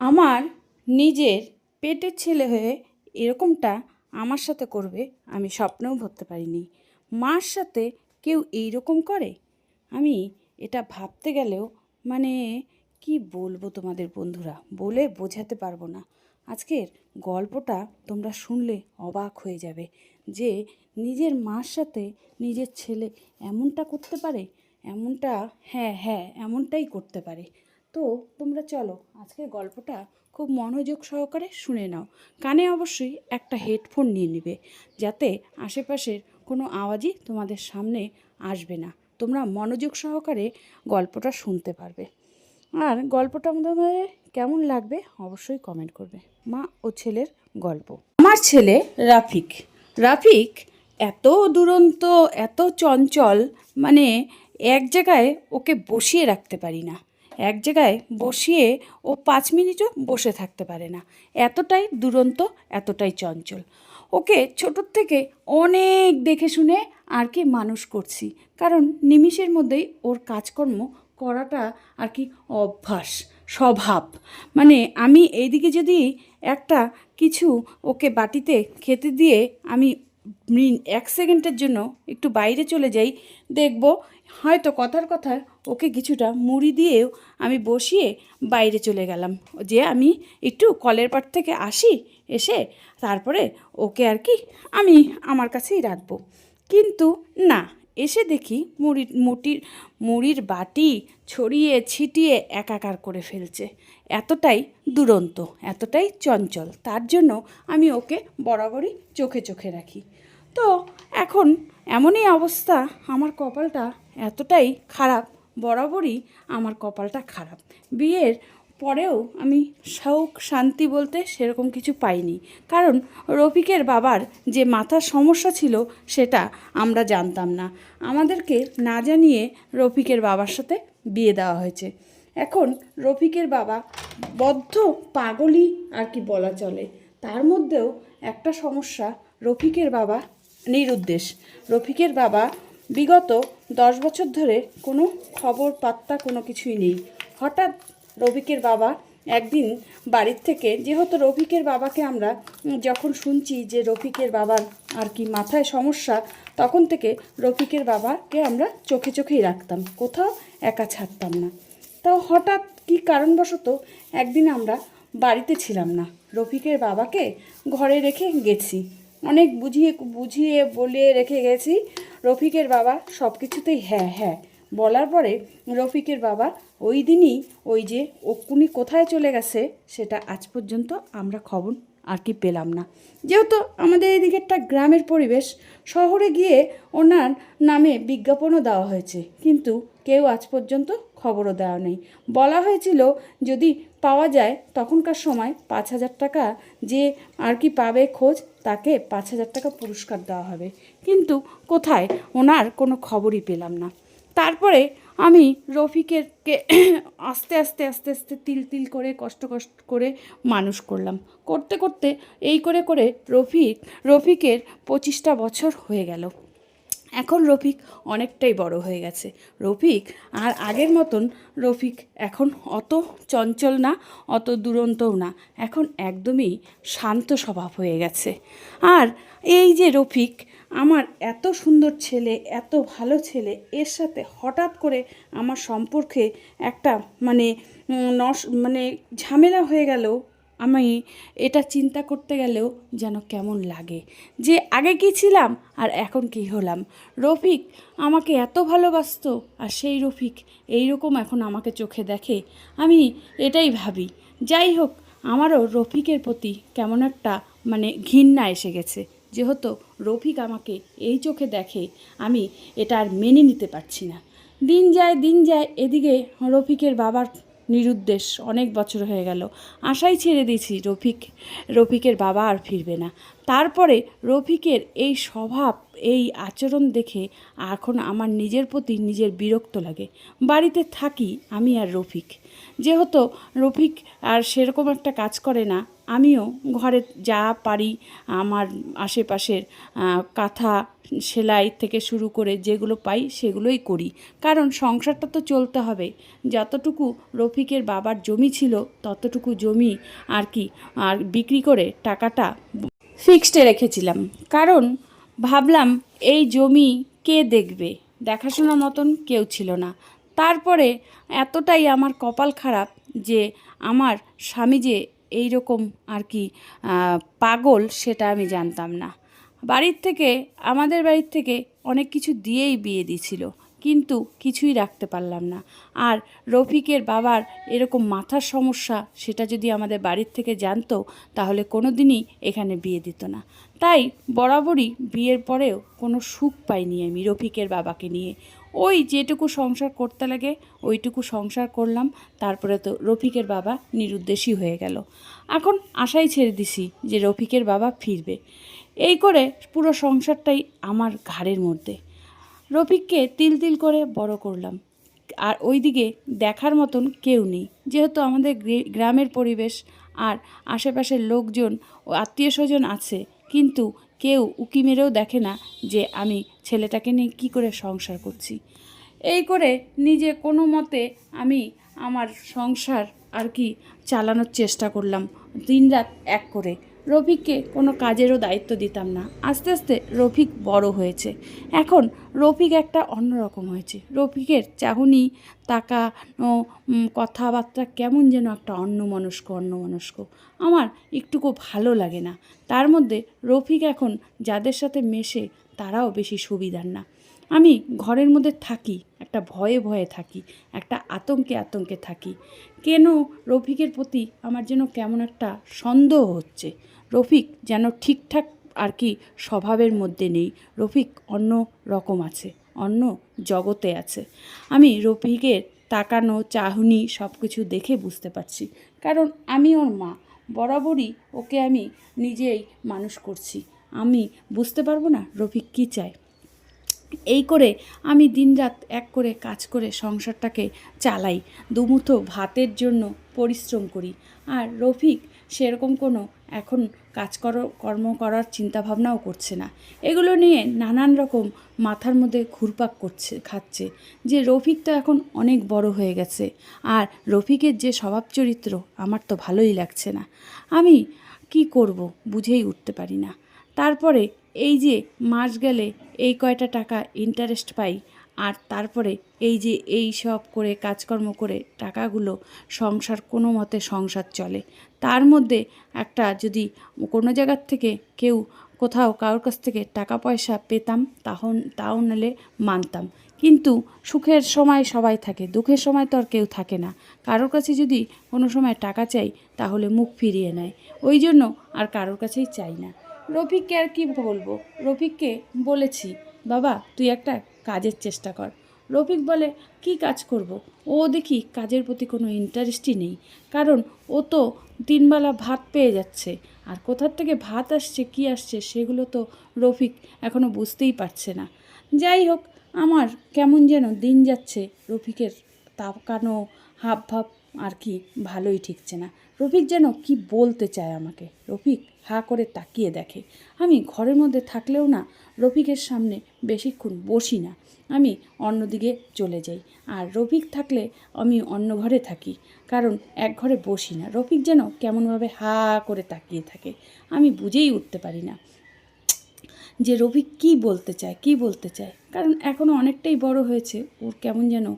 আমার নিজের পেটের ছেলে হয়ে এরকমটা আমার সাথে করবে, আমি স্বপ্নেও ভাবতে পারিনি। মার সাথে কেউ এই রকম করে? আমি এটা ভাবতে গেলেও মানে কি বলব তোমাদের বন্ধুরা? বলে বোঝাতে পারব না। আজকের গল্পটা তোমরা শুনলে অবাক হয়ে যাবে যে নিজের মার সাথে নিজের ছেলে এমনটা করতে পারে? এমনটা হ্যাঁ হ্যাঁ এমনটাই করতে পারে। তো তোমরা চলো, আজকের গল্পটা খুব মনোযোগ সহকারে শুনে নাও। কানে অবশ্যই একটা হেডফোন নিয়ে নেবে, যাতে আশেপাশের কোনো আওয়াজই তোমাদের সামনে আসবে না। তোমরা মনোযোগ সহকারে গল্পটা শুনতে পারবে। আর গল্পটা তোমাদের কেমন লাগবে অবশ্যই কমেন্ট করবে। মা ও ছেলের গল্প। আমার ছেলে রাফিক। রাফিক এত দুরন্ত, এত চঞ্চল মানে এক জায়গায় ওকে বসিয়ে রাখতে পারি না। এক জায়গায় বসিয়ে ও পাঁচ মিনিটও বসে থাকতে পারে না। এতটাই দুরন্ত, এতটাই চঞ্চল। ওকে ছোটোর থেকে অনেক দেখে শুনে আর কি মানুষ করছি, কারণ নিমিষের মধ্যেই ওর কাজকর্ম করাটা আর কি অভ্যাস, স্বভাব। মানে আমি এইদিকে যদি একটা কিছু ওকে বাটিতে খেতে দিয়ে আমি এক সেকেন্ডের জন্য একটু বাইরে চলে যাই, দেখব হয়তো কথার কথায় ওকে কিছুটা মুড়ি দিয়েও আমি বসিয়ে বাইরে চলে গেলাম। যে আমি একটু কলের পাট থেকে আসি, এসে তারপরে ওকে আর কি আমি আমার কাছেই রাখব। কিন্তু না, এসে দেখি মুড়ির, মুটির, মুড়ির বাটি ছড়িয়ে ছিটিয়ে একাকার করে ফেলছে। এতটাই দুরন্ত, এতটাই চঞ্চল, তার জন্য আমি ওকে বরাবরই চোখে চোখে রাখি। তো এখন এমনই অবস্থা, আমার কপালটা এতটাই খারাপ, বরাবরই আমার কপালটা খারাপ। বিয়ের পরেও আমি শৌক শান্তি বলতে সেরকম কিছু পাইনি। কারণ রফিকের বাবার যে মাথার সমস্যা ছিল, সেটা আমরা জানতাম না। আমাদেরকে না জানিয়ে রফিকের বাবার সাথে বিয়ে দেওয়া হয়েছে। এখন রফিকের বাবা বদ্ধ, পাগলই আর কি বলা চলে। তার মধ্যেও একটা সমস্যা রফিকের বাবা নিরুদ্দেশ। রফিকের বাবা বিগত দশ বছর ধরে কোনো খবর পাত্তা কোনো কিছুই নেই। হঠাৎ রফিকের বাবা একদিন বাড়ির থেকে, যেহেতু রফিকের বাবাকে আমরা যখন শুনছি যে রফিকের বাবার আর কি মাথায় সমস্যা, তখন থেকে রফিকের বাবাকে আমরা চোখে চোখেই রাখতাম, কোথাও একা ছাড়তাম না। তাও হঠাৎ কি কারণবশত একদিন আমরা বাড়িতে ছিলাম না, রফিকের বাবাকে ঘরে রেখে গেছি। অনেক বুঝিয়ে বুঝিয়ে বলে রেখে গেছি। রফিকের বাবা সব কিছুতেই হ্যাঁ হ্যাঁ। বলার পরে রফিকের বাবা ওই দিনই ওই যে ওকুনি কোথায় চলে গেছে সেটা আজ পর্যন্ত আমরা খবর আর কি পেলাম না। যেহেতু আমাদের এদিকে একটা গ্রামের পরিবেশ, শহরে গিয়ে ওনার নামে বিজ্ঞাপনও দেওয়া হয়েছে। কিন্তু কেউ আজ পর্যন্ত খবরও দেওয়া নেই। বলা হয়েছিল যদি পাওয়া যায় তখনকার সময় পাঁচ হাজার টাকা যে আর কি পাবে খোঁজ, তাকে পাঁচ হাজার টাকা পুরস্কার দেওয়া হবে। কিন্তু কোথায়? ওনার কোনো খবরই পেলাম না। তারপরে আমি রফিকেরকে আস্তে আস্তে আস্তে আস্তে তিল তিল করে, কষ্ট কষ্ট করে মানুষ করলাম। করতে করতে এই করে করে রফিক, রফিকের পঁচিশটা বছর হয়ে গেল। এখন রফিক অনেকটাই বড় হয়ে গেছে। রফিক, আর আগের মতন রফিক এখন অত চঞ্চল না, অত দুরন্তও না, এখন একদমই শান্ত স্বভাব হয়ে গেছে। আর এই যে রফিক, আমার এত সুন্দর ছেলে, এত ভালো ছেলে, এর সাথে হঠাৎ করে আমার সম্পর্কে একটা মানে নস মানে ঝামেলা হয়ে গেল। আমি এটা চিন্তা করতে গেলেও যেন কেমন লাগে। যে আগে কি ছিলাম আর এখন কি হলাম। রফিক আমাকে এত ভালোবাসতো আর সেই রফিক এই রকম এখন আমাকে চোখে দেখে। আমি এটাই ভাবি। যাই হোক, আমারও রফিকের প্রতি কেমন একটা মানে ঘৃণা এসে গেছে। যেহেতু রফিক আমাকে এই চোখে দেখে, আমি এটা আর মেনে নিতে পারছি না। দিন যায় দিন যায় এদিকে রফিকের বাবার নিরুদ্দেশ। অনেক বছর হয়ে গেল। আশাই ছেড়ে দিয়েছি রফিক, রফিকের বাবা আর ফিরবে না। তারপরে রফিকের এই স্বভাব, এই আচরণ দেখে এখন আমার নিজের প্রতি নিজের বিরক্ত লাগে। বাড়িতে থাকি আমি আর রফিক। যেহেতু রফিক আর সেরকম একটা কাজ করে না আমিও ঘরে যা পারি, আমার আশেপাশের কাঁথা সেলাই থেকে শুরু করে যেগুলো পাই সেগুলোই করি। কারণ সংসারটা তো চলতে হবে। যতটুকু রফিকের বাবার জমি ছিল, ততটুকু জমি আর কি, আর বিক্রি করে টাকাটা ফিক্সডে রেখেছিলাম। কারণ ভাবলাম, এই জমি কে দেখবে? দেখাশোনার মতন কেউ ছিল না। তারপরে এতটাই আমার কপাল খারাপ যে, আমার স্বামী যে এই রকম আর কি পাগল সেটা আমি জানতাম না। বাড়ির থেকে, আমাদের বাড়ির থেকে অনেক কিছু দিয়েই বিয়ে দিছিল কিন্তু কিছুই রাখতে পারলাম না। আর রফিকের বাবার এরকম মাথার সমস্যা সেটা যদি আমাদের বাড়ির থেকে জানতো, তাহলে কোনো দিনই এখানে বিয়ে দিত না। তাই বরাবরই বিয়ের পরেও কোনো সুখ পাইনি আমি রফিকের বাবাকে নিয়ে। ওই যেটুকু সংসার করতে লাগে, ওইটুকু সংসার করলাম, তারপরে তো রফিকের বাবা নিরুদ্দেশী হয়ে গেল। এখন আশাই ছেড়ে দিছি যে রফিকের বাবা ফিরবে। এই করে পুরো সংসারটাই আমার ঘাড়ের মধ্যে। রফিককে তিল তিল করে বড় করলাম। আর ওইদিকে দেখার মতন কেউ নেই। যেহেতু আমাদের গ্রামের পরিবেশ আর আশেপাশের লোকজন ও আত্মীয় স্বজন আছে কিন্তু কেউ উকি মেরেও দেখে না যে আমি ছেলেটাকে নিয়ে কী করে সংসার করছি। এই করে নিজে কোনো মতে আমি আমার সংসার আর কি চালানোর চেষ্টা করলাম দিন রাত এক করে। রফিককে কোনো কাজেরও দায়িত্ব দিতাম না। আস্তে আস্তে রফিক বড় হয়েছে। এখন রফিক একটা অন্যরকম হয়েছে। রফিকের চাহনি, তাকানো কথাবার্তা কেমন যেন একটা অন্যমনস্ক অন্যমনস্ক। আমার একটুকু ভালো লাগে না। তার মধ্যে রফিক এখন যাদের সাথে মেশে তারাও বেশি সুবিধার না। আমি ঘরের মধ্যে থাকি, একটা ভয়ে ভয়ে থাকি, একটা আতঙ্কে আতঙ্কে থাকি। কেন রফিকের প্রতি আমার যেন কেমন একটা সন্দেহ হচ্ছে? রফিক যেন ঠিকঠাক আর কি স্বভাবের মধ্যে নেই। রফিক অন্য রকম আছে, অন্য জগতে আছে। আমি রফিকের তাকানো, চাহনি সব কিছু দেখে বুঝতে পারছি। কারণ আমি ওর মা, বরাবরই ওকে আমি নিজেই মানুষ করছি। আমি বুঝতে পারব না রফিক কী চায়। এই করে আমি দিনরাত এক করে কাজ করে সংসারটাকে চালাই, দুমুঠো ভাতের জন্য পরিশ্রম করি। আর রফিক সেরকম কোনো এখন কাজ কর, কর্ম করার চিন্তাভাবনাও করছে না। এগুলো নিয়ে নানান রকম মাথার মধ্যে ঘুরপাক করছে, খাচ্ছে যে রফিক তো এখন অনেক বড় হয়ে গেছে। আর রফিকের যে স্বভাব চরিত্র আমার তো ভালোই লাগছে না। আমি কি করব বুঝেই উঠতে পারি না। তারপরে এই যে মাস গেলে এই কয়টা টাকা ইন্টারেস্ট পাই, আর তারপরে এই যে এই সব করে কাজকর্ম করে টাকাগুলো সংসার কোনো মতে সংসার চলে। তার মধ্যে একটা যদি কোনো জায়গার থেকে কেউ কোথাও কারোর কাছ থেকে টাকা পয়সা পেতাম তখন তাও নালে মানতাম। কিন্তু সুখের সময় সবাই থাকে, দুঃখের সময় তো আর কেউ থাকে না। কারোর কাছে যদি কোনো সময় টাকা চাই, তাহলে মুখ ফিরিয়ে নেয়। ওই জন্য আর কারোর কাছেই চাই না। রফিককে আর কি বলব? রফিককে বলেছি, বাবা, তুই একটা কাজের চেষ্টা কর। রফিক বলে, কি কাজ করব। ও দেখি কাজের প্রতি কোনো ইন্টারেস্টই নেই, কারণ ও তো তিনবেলা ভাত পেয়ে যাচ্ছে। আর কোথার থেকে ভাত আসছে, কি আসছে, সেগুলো তো রফিক এখনও বুঝতেই পারছে না। যাই হোক, আমার কেমন যেন দিন যাচ্ছে রফিকের তাকানো হাব ভাব আর কি, ভালোই ঠিকছে না। রফিক যেন কি বলতে চায় আমাকে। রফিক হা করে তাকিয়ে দেখে। আমি ঘরের মধ্যে থাকলেও না, রফিকের সামনে বেশিক্ষণ বসি না। আমি অন্যদিকে চলে যাই। আর রফিক থাকলে আমি অন্য ঘরে থাকি, কারণ এক ঘরে বসি না। রফিক যেন কেমনভাবে হা করে তাকিয়ে থাকে, আমি বুঝেই উঠতে পারি না। যে রফিক কী বলতে চায়, কী বলতে চায়? কারণ এখনও অনেকটাই বড় হয়েছে, ওর কেমন যেন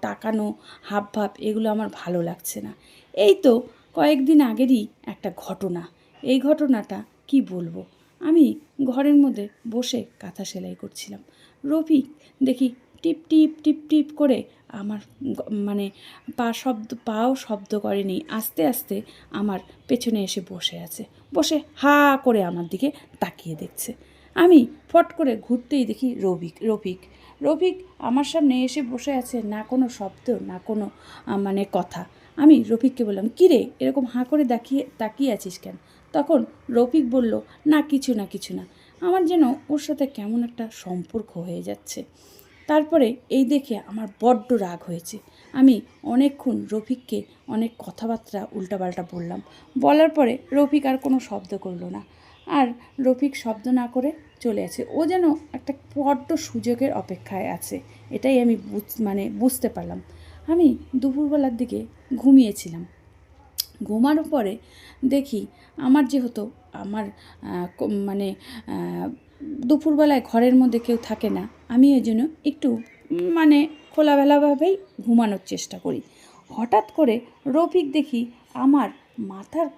তাকানো হাব ভাব এগুলো আমার ভালো লাগছে না। এই তো কয়েকদিন আগেরই একটা ঘটনা। এই ঘটনাটা কি বলব? আমি ঘরের মধ্যে বসে কাঁথা সেলাই করছিলাম। রফিক দেখি টিপ টিপ টিপ টিপ করে আমার মানে পা শব্দ, পাও শব্দ করেনি। আস্তে আস্তে আমার পেছনে এসে বসে আছে। বসে হা করে আমার দিকে তাকিয়ে দেখছে। আমি ফট করে ঘুরতেই দেখি রবিক, রফিক রফিক আমার সামনে এসে বসে আছে, না কোনো শব্দ, না কোনো মানে কথা। আমি রফিককে বললাম কিরে এরকম হাঁ করে দেখিয়ে তাকিয়ে আছিস কেন? তখন রফিক বলল, না, কিছু না কিছু না। আমার যেন ওর সাথে কেমন একটা সম্পর্ক হয়ে যাচ্ছে। তারপরে এই দেখে আমার বড্ড রাগ হয়েছে। আমি অনেকক্ষণ রফিককে অনেক কথাবার্তা উল্টাপাল্টা বললাম। বলার পরে রফিক আর কোনো শব্দ করল না। আর রফিক শব্দ না করে চলে আছে। ও যেন একটা বড্ড সুযোগের অপেক্ষায় আছে। এটাই আমি মানে বুঝতে পারলাম। আমি দুপুরবেলার দিকে ঘুমিয়েছিলাম। ঘুমানোর পরে দেখি আমার যেহেতু আমার মানে দুপুরবেলায় ঘরের মধ্যে কেউ থাকে না, আমি ওই জন্য একটু মানে খোলাবেলাভাবেই ঘুমানোর চেষ্টা করি। হঠাৎ করে রফিক দেখি আমার মাথার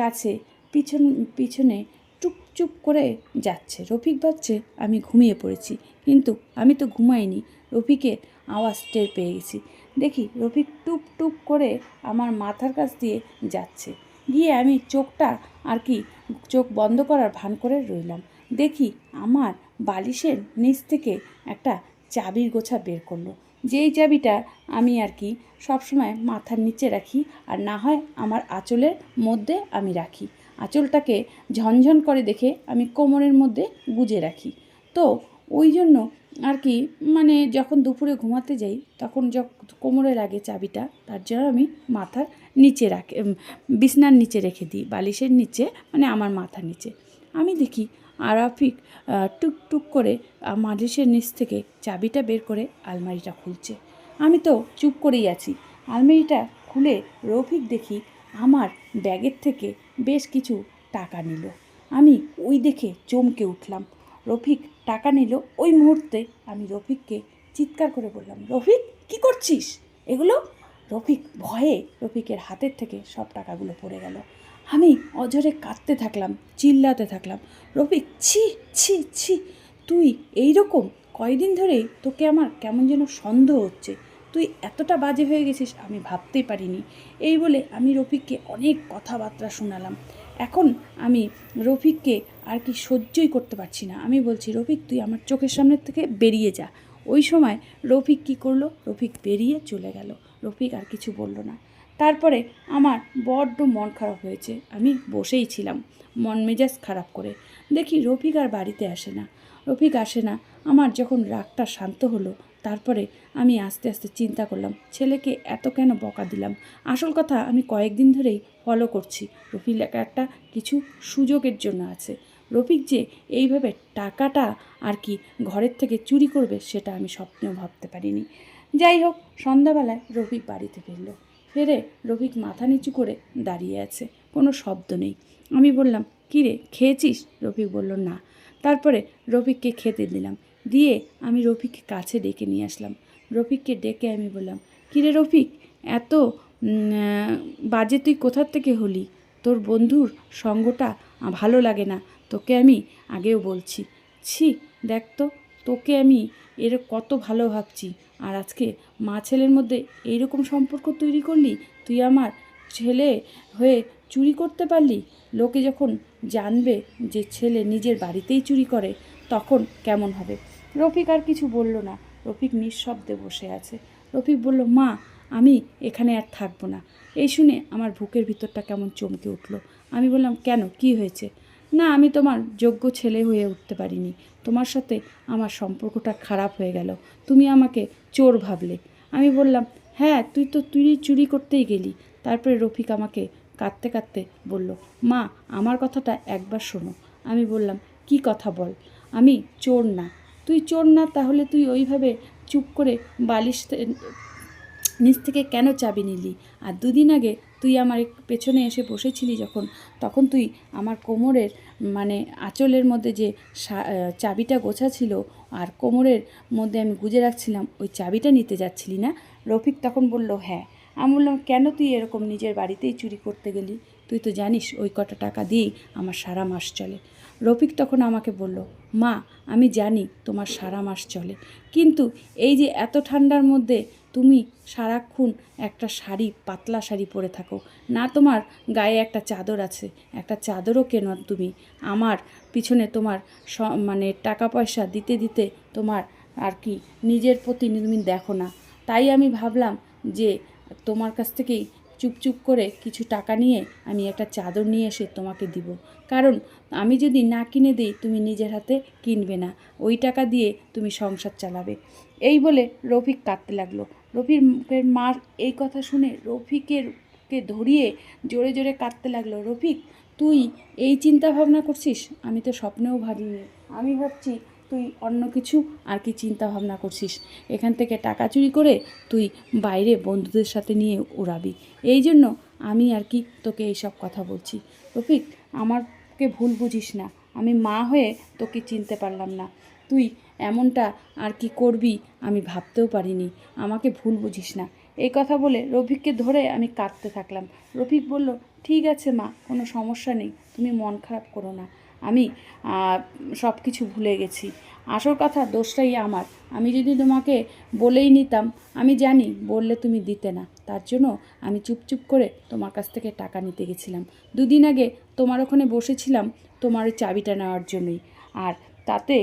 কাছে পিছন, পিছনে চুপচুপ করে যাচ্ছে। রফিক ভাবছে, আমি ঘুমিয়ে পড়েছি। কিন্তু আমি তো ঘুমাইনি। রফিকের আওয়াজ টের পেয়ে গেছি। দেখি রফিক টুপ টুপ করে আমার মাথার কাছ দিয়ে যাচ্ছে। গিয়ে আমি চোখটা আর কি চোখ বন্ধ করার ভান করে রইলাম। দেখি আমার বালিশের নিচ থেকে একটা চাবির গোছা বের করল। যেই চাবিটা আমি আর কি সবসময় মাথার নিচে রাখি আর না হয় আমার আঁচলের মধ্যে আমি রাখি। আঁচলটাকে ঝনঝন করে দেখে আমি কোমরের মধ্যে গুজে রাখি। তো ওই জন্য আর কি মানে যখন দুপুরে ঘুমাতে যাই, তখন কোমরে লাগে চাবিটা, তার জন্য আমি মাথার নিচে রাখি বিছনার নিচে রেখে দিই, বালিশের নিচে মানে আমার মাথার নিচে। আমি দেখি আরাফিক টুক টুক করে মালিশের নিচ থেকে চাবিটা বের করে আলমারিটা খুলছে। আমি তো চুপ করেই আছি। আলমারিটা খুলে রফিক দেখি আমার ব্যাগের থেকে বেশ কিছু টাকা নিল। আমি ওই দেখে চমকে উঠলাম। রফিক টাকা নিল। ওই মুহূর্তে আমি রফিককে চিৎকার করে বললাম, রফিক, কি করছিস? এগুলো? রফিক ভয়ে রফিকের হাতের থেকে সব টাকাগুলো পড়ে গেল। আমি অঝরে কাঁদতে থাকলাম, চিল্লাতে থাকলাম। রফিক, ছি ছি ছি, তুই এই রকম কয়দিন ধরেই তোকে আমার কেমন যেন সন্দেহ হচ্ছে। তুই এতটা বাজে হয়ে গেছিস, আমি ভাবতেই পারিনি। এই বলে আমি রফিককে অনেক কথাবার্তা শোনালাম। এখন আমি রফিককে আর কি সহ্যই করতে পারছি না। আমি বলছি, রফিক, তুই আমার চোখের সামনের থেকে বেরিয়ে যা। ওই সময় রফিক কী করল? রফিক বেরিয়ে চলে গেল। রফিক আর কিছু বলল না। তারপরে আমার বড্ড মন খারাপ হয়েছে। আমি বসেই ছিলাম, মন মেজাজ খারাপ করে। দেখি রফিক আর বাড়িতে আসে না। রফিক আসে না। আমার যখন রাগটা শান্ত হলো তারপরে আমি আস্তে আস্তে চিন্তা করলাম, ছেলেকে এত কেন বকা দিলাম? আসল কথা আমি কয়েকদিন ধরেই ফলো করছি। রফিক একটা কিছু সুযোগের জন্য আছে। রফিক যে এইভাবে টাকাটা আর কি ঘরের থেকে চুরি করবে সেটা আমি স্বপ্নেও ভাবতে পারিনি। যাই হোক, সন্ধ্যাবেলায় রফিক বাড়িতে ফিরল। ফেরে রফিক মাথা নিচু করে দাঁড়িয়ে আছে। কোনো শব্দ নেই। আমি বললাম কী রে খেয়েছিস? রফিক বলল, না। তারপরে রফিককে খেতে দিলাম। দিয়ে আমি রফিককে কাছে ডেকে নিয়ে আসলাম। রফিককে ডেকে আমি বললাম, কিরে রফিক, এত বাজে তুই কোথার থেকে হলি? তোর বন্ধুর সঙ্গটা ভালো লাগে না। তোকে আমি আগেও বলছি। ছি, দেখ তো, তোকে আমি এর কত ভালো ভাবছি। আর আজকে মা ছেলের মধ্যে এইরকম সম্পর্ক তৈরি করলি? তুই আমার ছেলে হয়ে চুরি করতে পারলি? লোকে যখন জানবে যে ছেলে নিজের বাড়িতেই চুরি করে, তখন কেমন হবে? রফিক আর কিছু বলল না। রফিক নিঃশব্দে বসে আছে। রফিক বলল, মা, আমি এখানে আর থাকব না। এই শুনে আমার বুকের ভিতরটা কেমন চমকে উঠল। আমি বললাম, কেন? কি হয়েছে? না, আমি তোমার যোগ্য ছেলে হয়ে উঠতে পারিনি। তোমার সাথে আমার সম্পর্কটা খারাপ হয়ে গেল। তুমি আমাকে চোর ভাবলে। আমি বললাম হ্যাঁ তুই তো তুই চুরি করতেই গেলি। তারপরে রফিক আমাকে কাঁদতে কাঁদতে বলল, মা, আমার কথাটা একবার শোনো। আমি বললাম, কি কথা বল? আমি চোর না। তুই চোর না, তাহলে তুই ওইভাবে চুপ করে বালিশ নিচ থেকে কেন চাবি নিলি? আর দুদিন আগে তুই আমার পেছনে এসে বসেছিলি যখন, তখন তুই আমার কোমরের মানে আঁচলের মধ্যে যে চাবিটা গোছা ছিল, আর কোমরের মধ্যে আমি গুজে রাখছিলাম, ওই চাবিটা নিতে যাচ্ছিলি না? রফিক তখন বলল হ্যাঁ। আমি বললাম, কেন তুই এরকম নিজের বাড়িতেই চুরি করতে গেলি? তুই তো জানিস, ওই কটা টাকা দিয়েই আমার সারা মাস চলে। রফিক তখন আমাকে বলল, মা, আমি জানি তোমার সারা মাস চলে, কিন্তু এই যে এত ঠান্ডার মধ্যে তুমি সারাক্ষণ একটা শাড়ি, পাতলা শাড়ি পরে থাকো, না তোমার গায়ে একটা চাদর আছে, একটা চাদরও কেন তুমি? আমার পিছনে তোমার মানে টাকা পয়সা দিতে দিতে তোমার আর কি নিজের প্রতি তুমি দেখো না। তাই আমি ভাবলাম যে তোমার কাছ থেকেই চুপ চুপ করে কিছু টাকা নিয়ে আমি একটা চাদর নিয়ে এসে তোমাকে দিব। কারণ আমি যদি না কিনে দিই, তুমি নিজের হাতে কিনবে না। ওই টাকা দিয়ে তুমি সংসার চালাবে। এই বলে রফিক কাঁদতে লাগল। রফিকের মার এই কথা শুনে রফিকের কে ধরিয়ে জোরে জোরে কাঁদতে লাগল। রফিক, তুই এই চিন্তা ভাবনা করছিস? আমি তো স্বপ্নেও ভাবিনি। আমি ভাবছি তুই অন্য কিছু আর কি চিন্তা ভাবনা করছিস? এখান থেকে টাকা চুরি করে তুই বাইরে বন্ধুদের সাথে নিয়ে উড়াবি। এই জন্য আমি আর কি তোকে এইসব কথা বলছি। রফিক, আমারকে ভুল বুঝিস না। আমি মা হয়ে তোকে চিনতে পারলাম না। তুই এমনটা আর কি করবি আমি ভাবতেও পারিনি। আমাকে ভুল বুঝিস না। এই কথা বলে রফিককে ধরে আমি কাঁদতে থাকলাম। রফিক বলল, ঠিক আছে মা, কোনো সমস্যা নেই। তুমি মন খারাপ করো না। আমি সব কিছু ভুলে গেছি। আসল কথা, দোষটাই আমার। আমি যদি তোমাকে বলেই নিতাম, আমি জানি বললে তুমি দিতে না। তার জন্য আমি চুপ চুপ করে তোমার কাছ থেকে টাকা নিতে গেছিলাম। দুদিন আগে তোমার ওখানে বসেছিলাম তোমার চাবিটা নেওয়ার জন্যই। আর তাতে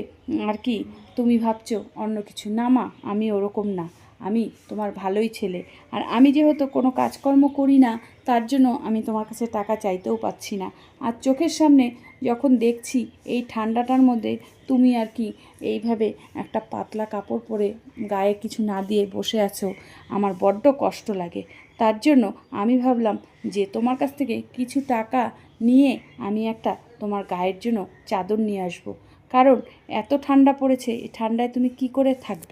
আর কি, তুমি ভাবছ, অন্য কিছু? না মা, আমি ওরকম না। আমি তোমার ভালোই ছেলে। আর আমি যেহেতু কোনো কাজকর্ম করি না, তার জন্য আমি তোমার কাছে টাকা চাইতেও পাচ্ছি না। আর চোখের সামনে যখন দেখছি এই ঠান্ডাটার মধ্যে তুমি আর কি এইভাবে একটা পাতলা কাপড় পরে গায়ে কিছু না দিয়ে বসে আছো, আমার বড্ড কষ্ট লাগে। তার জন্য আমি ভাবলাম যে তোমার কাছ থেকে কিছু টাকা নিয়ে আমি একটা তোমার গায়ের জন্য চাদর নিয়ে আসব। কারণ এত ঠান্ডা পড়েছে, এই ঠান্ডায় তুমি কি করে থাকবে?